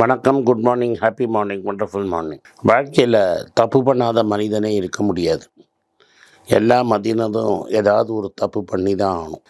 வணக்கம் good morning happy morning wonderful morning வாழ்க்கையில் தப்பு பண்ணாத மனிதனே இருக்க முடியாது. எல்லா மதியனதும் ஏதாவது ஒரு தப்பு பண்ணி தான் ஆகணும்.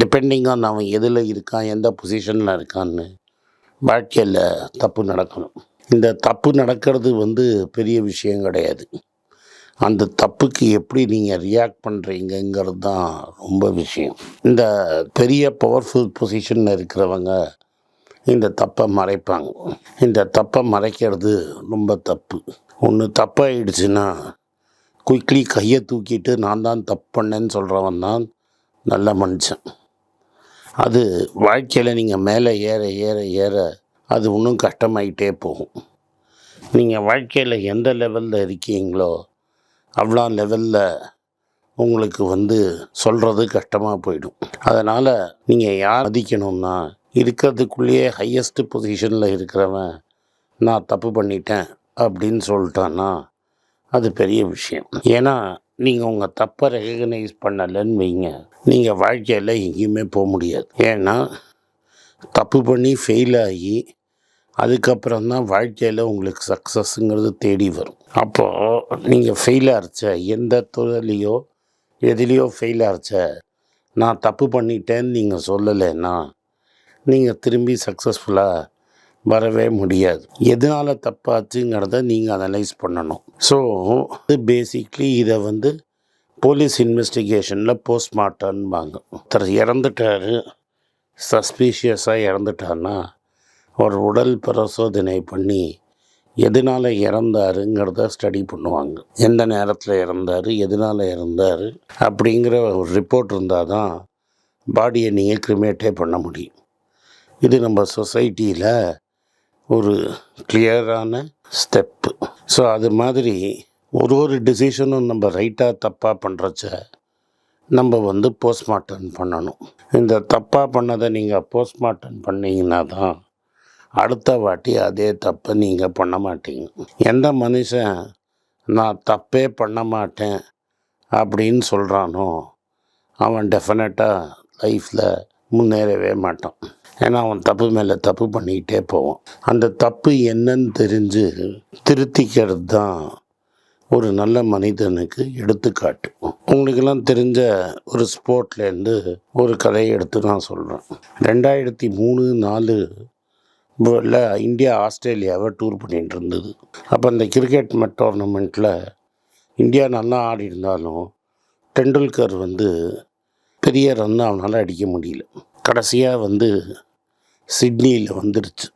டிபெண்டிங் ஆன் அவன் எதில் இருக்கான் எந்த பொசிஷனில் இருக்கான்னு வாழ்க்கையில் தப்பு நடக்கணும். இந்த தப்பு நடக்கிறது வந்து பெரிய விஷயம் கிடையாது. அந்த தப்புக்கு எப்படி நீங்கள் ரியாக்ட் பண்ணுறீங்கங்கிறது தான் ரொம்ப விஷயம். இந்த பெரிய பவர்ஃபுல் பொசிஷனில் இருக்கிறவங்க இந்த தப்பை மறைப்பாங்க. இந்த தப்பை மறைக்கிறது ரொம்ப தப்பு. ஒன்று தப்பாயிடுச்சுன்னா குயிக்லி கையை தூக்கிட்டு நான் தான் தப்பு பண்ணேன்னு சொல்கிறவன் தான் நல்ல மனுஷன். அது வாழ்க்கையில் நீங்கள் மேலே ஏற ஏற ஏற அது இன்னும் கஷ்டமாயிட்டே போகும். நீங்கள் வாழ்க்கையில் எந்த லெவலில் இருக்கீங்களோ அவ்வளோ லெவலில் உங்களுக்கு வந்து சொல்கிறது கஷ்டமாக போயிடும். அதனால் நீங்கள் யார் மதிக்கணும்னா இருக்கிறதுக்குள்ளேயே ஹையஸ்ட் பொசிஷனில் இருக்கிறவன் நான் தப்பு பண்ணிட்டேன் அப்படின்னு சொல்லிட்டான்னா அது பெரிய விஷயம். ஏன்னா நீங்கள் உங்கள் தப்பை ரெகக்னைஸ் பண்ணலைன்னு வைங்க. நீங்கள் வாழ்க்கையில் எங்கேயுமே போக முடியாது. ஏன்னா தப்பு பண்ணி ஃபெயில் ஆகி அதுக்கப்புறம் தான் வாழ்க்கையில் உங்களுக்கு சக்ஸஸ்ங்கிறது தேடி வரும். அப்போது நீங்கள் ஃபெயில் ஆகிச்ச எந்த தொழிலையோ எதுலேயோ ஃபெயில் ஆகிச்ச நான் தப்பு பண்ணிட்டேன்னு நீங்கள் சொல்லலைன்னா நீங்கள் திரும்பி சக்ஸஸ்ஃபுல்லாக வரவே முடியாது. எதனால் தப்பாச்சுங்கிறத நீங்கள் அனலைஸ் பண்ணணும். ஸோ இது பேசிக்லி இதை வந்து போலீஸ் இன்வெஸ்டிகேஷனில் போஸ்ட்மார்ட்டம்பாங்க ஒருத்தர் இறந்துட்டாரு சஸ்பீஷியஸாக இறந்துட்டார்னா ஒரு உடல் பரிசோதனை பண்ணி எதனால் இறந்தாருங்கிறத ஸ்டடி பண்ணுவாங்க. எந்த நேரத்தில் இறந்தார் எதனால் இறந்தார் அப்படிங்கிற ஒரு ரிப்போர்ட் இருந்தால் தான் பாடியை நீங்கள் கிரிமேட்டே பண்ண முடியும். இது நம்ம சொசைட்டியில் ஒரு கிளியரான ஸ்டெப்பு ஸோ அது மாதிரி ஒரு ஒரு டிசிஷனும் நம்ம ரைட்டாக தப்பாக பண்ணுறச்ச நம்ம வந்து போஸ்ட்மார்ட்டம் பண்ணணும். இந்த தப்பாக பண்ணதை நீங்கள் போஸ்ட்மார்ட்டம் பண்ணிங்கன்னா தான் அடுத்த வாட்டி அதே தப்பை நீங்கள் பண்ண மாட்டீங்க. எந்த மனுஷன் நான் தப்பே பண்ண மாட்டேன் அப்படின்னு சொல்கிறானோ அவன் டெஃபினட்டாக லைஃப்பில் முன்னேறவே மாட்டான். ஏன்னா அவன் தப்பு மேலே தப்பு பண்ணிக்கிட்டே போவான். அந்த தப்பு என்னன்னு தெரிஞ்சு திருத்திக்கிறது தான் ஒரு நல்ல மனிதனுக்கு எடுத்துக்காட்டு. உங்களுக்கெல்லாம் தெரிஞ்ச ஒரு ஸ்போர்ட்லேருந்து ஒரு கதையை எடுத்து நான் சொல்கிறேன் ரெண்டாயிரத்தி மூணு நாலு இந்தியா ஆஸ்திரேலியாவை டூர் பண்ணிகிட்டு இருந்தது. அப்போ அந்த கிரிக்கெட் டோர்னமெண்ட்டில் இந்தியா நல்லா ஆடி இருந்தாலும் டெண்டுல்கர் வந்து பெரிய ரன் அவனால் அடிக்க முடியல. கடைசியாக வந்து சிட்னியில் வந்துடுச்சு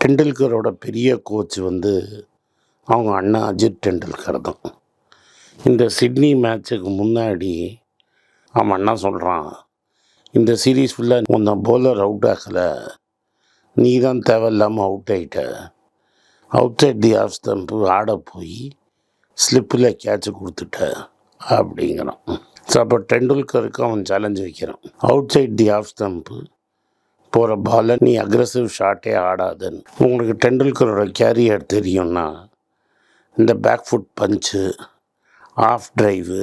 டெண்டுல்கரோட பெரிய கோச் வந்து அவங்க அண்ணா அஜித் டெண்டுல்கர் தான். இந்த சிட்னி மேட்ச்சுக்கு முன்னாடி அவன் அண்ணா சொல்கிறான் இந்த சீரீஸ் ஃபுல்லாக உன்னை பவுலர் அவுட் ஆகலை. நீ தான் தேவையில்லாமல் அவுட் ஆகிட்ட outside the off stump ஆட போய் ஸ்லிப்பில் கேட்ச் கொடுத்துட்ட அப்படிங்கிறான். ஸோ அப்போ டெண்டுல்கருக்கு அவன் சேலஞ்சு வைக்கிறான். Outside the off stump போகிற பாலை நீ அக்ரஸிவ் ஷாட்டே ஆடாதுன்னு. உங்களுக்கு டெண்டுல்கரோட கேரியர் தெரியும்னா இந்த back foot punch off drive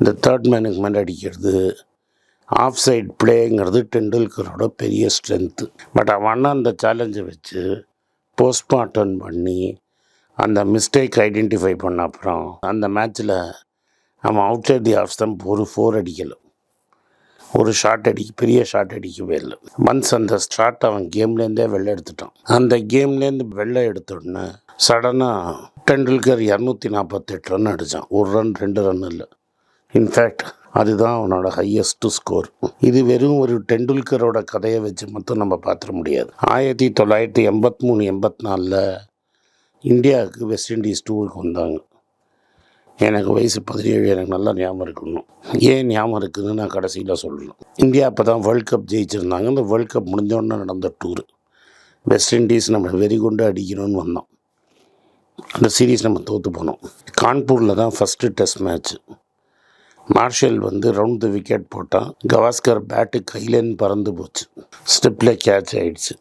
இந்த தேர்ட் மேனுக்கு மேலே அடிக்கிறது ஆஃப் சைட் பிளேங்கிறது டெண்டுல்கரோட பெரிய ஸ்ட்ரென்த்து பட் அவன் அந்த சேலஞ்சை வச்சு போஸ்ட்மார்ட்டம் பண்ணி அந்த மிஸ்டேக் ஐடென்டிஃபை பண்ண அப்புறம் அந்த மேட்ச்சில் அவன் outside the off stump ஒரு ஃபோர் அடிக்கலை ஒரு ஷாட் அடிக்க பெரிய ஷாட் அடிக்கவே இல்லை. ஒன்ஸ் அந்த ஷாட் அவன் கேம்லேருந்தே வெளில எடுத்துட்டான். அந்த கேம்லேருந்து வெளில எடுத்தோடனே சடனாக டெண்டுல்கர் இரநூத்தி நாற்பத்தெட்டு ரன் அடித்தான் ஒரு ரன் ரெண்டு ரன் இல்லை. இன்ஃபேக்ட் அதுதான் அவனோட ஹையஸ்ட் ஸ்கோர் இது வெறும் ஒரு டெண்டுல்கரோட கதையை வச்சு மட்டும் நம்ம பார்த்துட முடியாது. ஆயிரத்தி தொள்ளாயிரத்தி எண்பத்தி மூணு எண்பத்தி நாலில் இந்தியாவுக்கு வெஸ்ட் இண்டீஸ் டூருக்கு வந்தாங்க. எனக்கு வயசு பதினேழு எனக்கு நல்லா ஞாபகம் இருக்கணும். ஏன் ஞாபகம் இருக்குதுன்னு நான் கடைசியில் சொல்லணும். இந்தியா அப்போ தான் வேர்ல்ட் கப் ஜெயிச்சிருந்தாங்க. அந்த வேர்ல்ட் கப் முடிஞ்சோடனே நடந்த டூரு வெஸ்ட் இண்டீஸ் நம்ம வெறி கொண்டு அடிக்கணும்னு வந்தோம். அந்த சீரீஸ் நம்ம தோற்று போனோம். கான்பூரில் தான் ஃபஸ்ட்டு டெஸ்ட் மேட்ச்சு மார்ஷல் வந்து ரவுண்ட் த விக்கெட் போட்டான் கவாஸ்கர் பேட்டு கையிலேன்னு பறந்து போச்சு. ஸ்டெப்பில் கேட்ச் ஆகிடுச்சு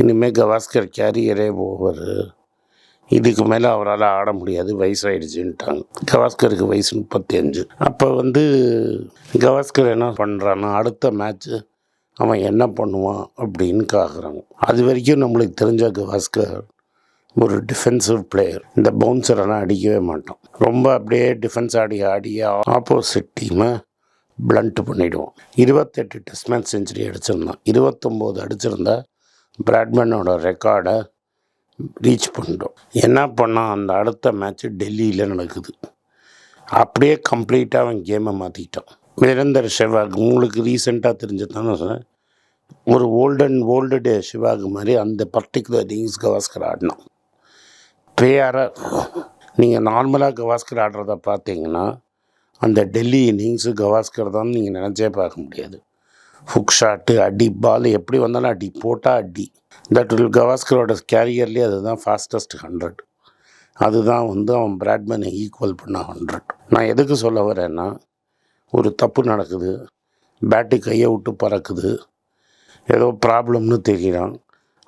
இனிமேல் கவாஸ்கர் கேரியரே ஓவர் இதுக்கு மேலே அவரால் ஆட முடியாது வயசாயிடுச்சுன்ட்டாங்க. கவாஸ்கருக்கு வயசு முப்பத்தி அஞ்சு அப்போ வந்து கவாஸ்கர் என்ன பண்ணுறான்னா அடுத்த மேட்ச்சு அவன் என்ன பண்ணுவான் அப்படின்னு காக்குறாங்க. அது வரைக்கும் நம்மளுக்கு தெரிஞ்ச கவாஸ்கர் ஒரு டிஃபென்சிவ் பிளேயர் இந்த பவுன்சரெல்லாம் அடிக்கவே மாட்டான். ரொம்ப அப்படியே டிஃபென்ஸ் ஆடி ஆடி ஆப்போசிட் டீமை பிளண்ட்டு பண்ணிவிடுவோம் இருபத்தெட்டு டெஸ்ட் மேட்ச் செஞ்சுரி அடிச்சிருந்தான். இருபத்தொம்போது அடிச்சிருந்தா பிராட்மேனோட ரெக்கார்டை ரீச் பண்ணிட்டோம். என்ன பண்ணால் அந்த அடுத்த மேட்ச்சு டெல்லியில் நடக்குது. அப்படியே கம்ப்ளீட்டாக அவன் கேமை மாற்றிக்கிட்டான் வீரேந்தர் ஷெவாக் உங்களுக்கு ரீசெண்டாக தெரிஞ்சதானே சொன்னேன் ஒரு ஓல்டன் ஓல்டு டே ஷிவாக் மாதிரி அந்த பர்டிகுலர் இன்னிங்ஸ் கவாஸ்கர் ஆடினான். பேயாராக நீங்கள் நார்மலாக கவாஸ்கர் ஆடுறத பார்த்தீங்கன்னா அந்த டெல்லி இன்னிங்ஸு கவாஸ்கர் தான் நீங்கள் நினச்சே பார்க்க முடியாது. ஹுக் ஷாட்டு அடி பால் எப்படி வந்தாலும் அடி போட்டால் அடி. தட் வில் கவாஸ்கரோட கேரியர்லேயே அதுதான் ஃபாஸ்டஸ்ட் ஹண்ட்ரட் அதுதான் வந்து அவன் பிராட்மேனை ஈக்குவல் பண்ண ஹண்ட்ரட் நான் எதுக்கு சொல்ல வரேன்னா ஒரு தப்பு நடக்குது பேட்டு கையை விட்டு பறக்குது ஏதோ ப்ராப்ளம்னு தெரியிறான்.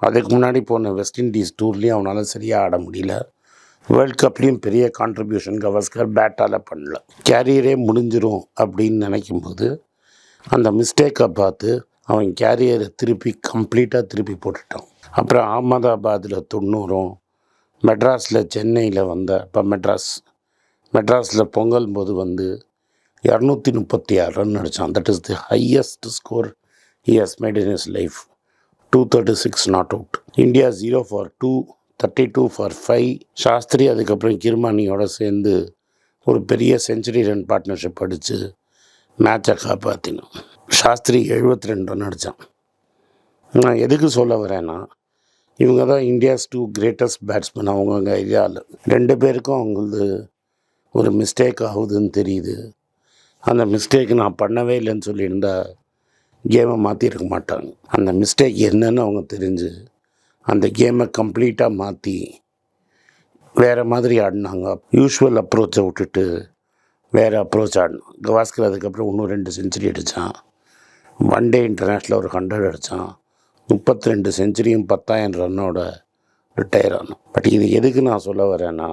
அதுக்கு முன்னாடி போன வெஸ்ட் இண்டீஸ் டூர்லேயும் அவனால் சரியாக ஆட முடியல. வேர்ல்ட் கப்லேயும் பெரிய கான்ட்ரிபியூஷன் கவாஸ்கர் பேட்டால் பண்ணல. கேரியரே முடிஞ்சிரும் அப்படின்னு நினைக்கும்போது அந்த மிஸ்டேக்கை பார்த்து அவன் கேரியரை திருப்பி கம்ப்ளீட்டாக திருப்பி போட்டுட்டான். அப்புறம் அகமதாபாத்தில் தொண்ணூறும் மெட்ராஸில் சென்னையில் வந்த இப்போ மெட்ராஸ் மெட்ராஸில் பொங்கல் போது வந்து இரநூத்தி முப்பத்தி ஆறு ரன் அடித்தான் that is the highest score he has made in his life two thirty six not out India zero for two thirty two for five Shastri அதுக்கப்புறம் கிர்மானியோட சேர்ந்து ஒரு பெரிய செஞ்சுரி ரன் பார்ட்னர்ஷிப் அடித்து மேட்சை காப்பாற்றினோம் சாஸ்திரி எழுபத்தி ரெண்டு ரன் அடித்தான் நான் எதுக்கு சொல்ல வரேன்னா இவங்க தான் இந்தியாஸ் டூ கிரேட்டஸ்ட் பேட்ஸ்மேன் அவங்கவுங்க ஐடியாவில் ரெண்டு பேருக்கும் அவங்களது ஒரு மிஸ்டேக் ஆகுதுன்னு தெரியுது. அந்த மிஸ்டேக் நான் பண்ணவே இல்லைன்னு சொல்லியிருந்தா கேமை மாற்றிருக்க மாட்டாங்க. அந்த மிஸ்டேக் என்னன்னு அவங்க தெரிஞ்சு அந்த கேமை கம்ப்ளீட்டாக மாற்றி வேறு மாதிரி ஆடினாங்க. யூஷுவல் அப்ரோச்சை விட்டுட்டு வேறு அப்ரோச் ஆடணும். கவாஸ்கர் அதுக்கப்புறம் இன்னும் ரெண்டு செஞ்சுரி அடித்தான் ஒன் டே இன்டர்நேஷ்னல் ஒரு ஹண்ட்ரட் அடித்தான் முப்பத்தி ரெண்டு செஞ்சுரியும் பத்தாயிரம் ரன்னோட ரிட்டையர் ஆனோம். பட் இது எதுக்கு நான் சொல்ல வரேன்னா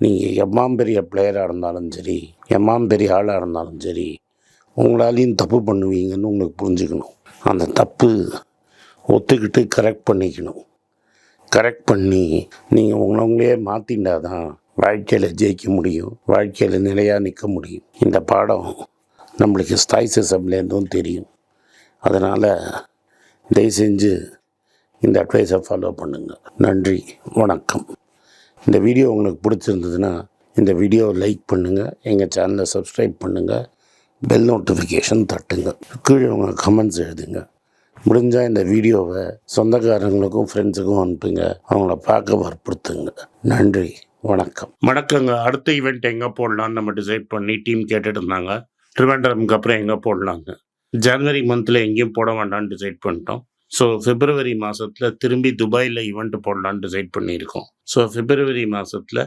நீங்கள் எம்மாம் பெரிய பிளேயராக இருந்தாலும் சரி எம்மாம் பெரிய ஆளாக இருந்தாலும் சரி உங்களாலையும் தப்பு பண்ணுவீங்கன்னு உங்களுக்கு புரிஞ்சுக்கணும். அந்த தப்பு ஒத்துக்கிட்டு கரெக்ட் பண்ணிக்கணும். கரெக்ட் பண்ணி நீங்கள் உங்களவங்களே மாற்றிண்டா தான் வாழ்க்கையில் ஜெயிக்க முடியும். வாழ்க்கையில் நிலையாக நிற்க முடியும். இந்த பாடம் நம்மளுக்கு ஸ்தாய்சிசம்லேருந்தும் தெரியும். அதனால் தயவு செஞ்சு இந்த அட்வைஸை ஃபாலோ பண்ணுங்கள் நன்றி வணக்கம். இந்த வீடியோ உங்களுக்கு பிடிச்சிருந்ததுன்னா இந்த வீடியோவை லைக் பண்ணுங்கள் எங்கள் சேனலை சப்ஸ்கிரைப் பண்ணுங்கள் பெல் நோட்டிஃபிகேஷன் தட்டுங்க. கீழே உங்கள் கமெண்ட்ஸ் எழுதுங்க. முடிஞ்சால் இந்த வீடியோவை சொந்தக்காரங்களுக்கும் ஃப்ரெண்ட்ஸுக்கும் அனுப்புங்க. அவங்கள பார்க்க வற்புறுத்துங்க. நன்றி. வணக்கம். வணக்கங்க அடுத்த ஈவெண்ட் எங்கே போடலான்னு நம்ம டிசைட் பண்ணி டீம் கேட்டுட்டு இருந்தாங்க. ட்ரிவாண்டரம்க்கு அப்புறம் எங்கே போடலாங்க ஜனவரி மந்தில் எங்கேயும் போட வேண்டாம்னு டிசைட் பண்ணிட்டோம். ஸோ பிப்ரவரி மாதத்தில் திரும்பி துபாயில் ஈவெண்ட் போடலான்னு டிசைட் பண்ணியிருக்கோம். ஸோ பிப்ரவரி மாதத்தில்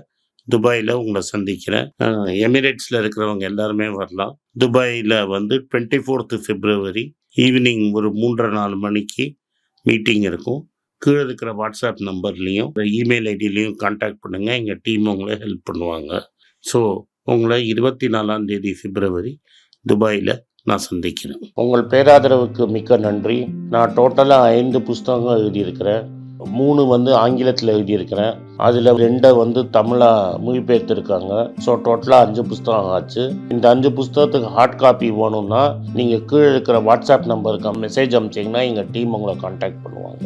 துபாயில் உங்களை சந்திக்கிறேன். எமிரேட்ஸில் இருக்கிறவங்க எல்லாருமே வரலாம். துபாயில் வந்து டுவெண்ட்டி ஃபோர்த்து பிப்ரவரி ஈவினிங் ஒரு மூன்றரை நாலு மணிக்கு மீட்டிங் இருக்கும். கீழே இருக்கிற வாட்ஸ்அப் நம்பர்லேயும் இமெயில் ஐடியிலையும் காண்டாக்ட் பண்ணுங்கள் எங்கள் டீம் உங்களை ஹெல்ப் பண்ணுவாங்க. ஸோ உங்களை இருபத்தி நாலாம் தேதி பிப்ரவரி துபாயில் நான் சந்திக்கிறேன். உங்கள் பேராதரவுக்கு மிக்க நன்றி. நான் டோட்டலாக ஐந்து புஸ்தகங்கள் எழுதியிருக்கிறேன். மூணு வந்து ஆங்கிலத்தில் எழுதியிருக்கிறேன். அதில் ரெண்டை வந்து தமிழாக மொழிபெயர்த்துருக்காங்க. ஸோ டோட்டலாக அஞ்சு புஸ்தகம் ஆச்சு. இந்த அஞ்சு புஸ்தகத்துக்கு ஹார்ட் காப்பி வேணும்னா நீங்கள் கீழே இருக்கிற வாட்ஸ்அப் நம்பருக்கு மெசேஜ் அனுப்பிச்சிங்கன்னா எங்கள் டீம் உங்களை காண்டாக்ட் பண்ணுவாங்க.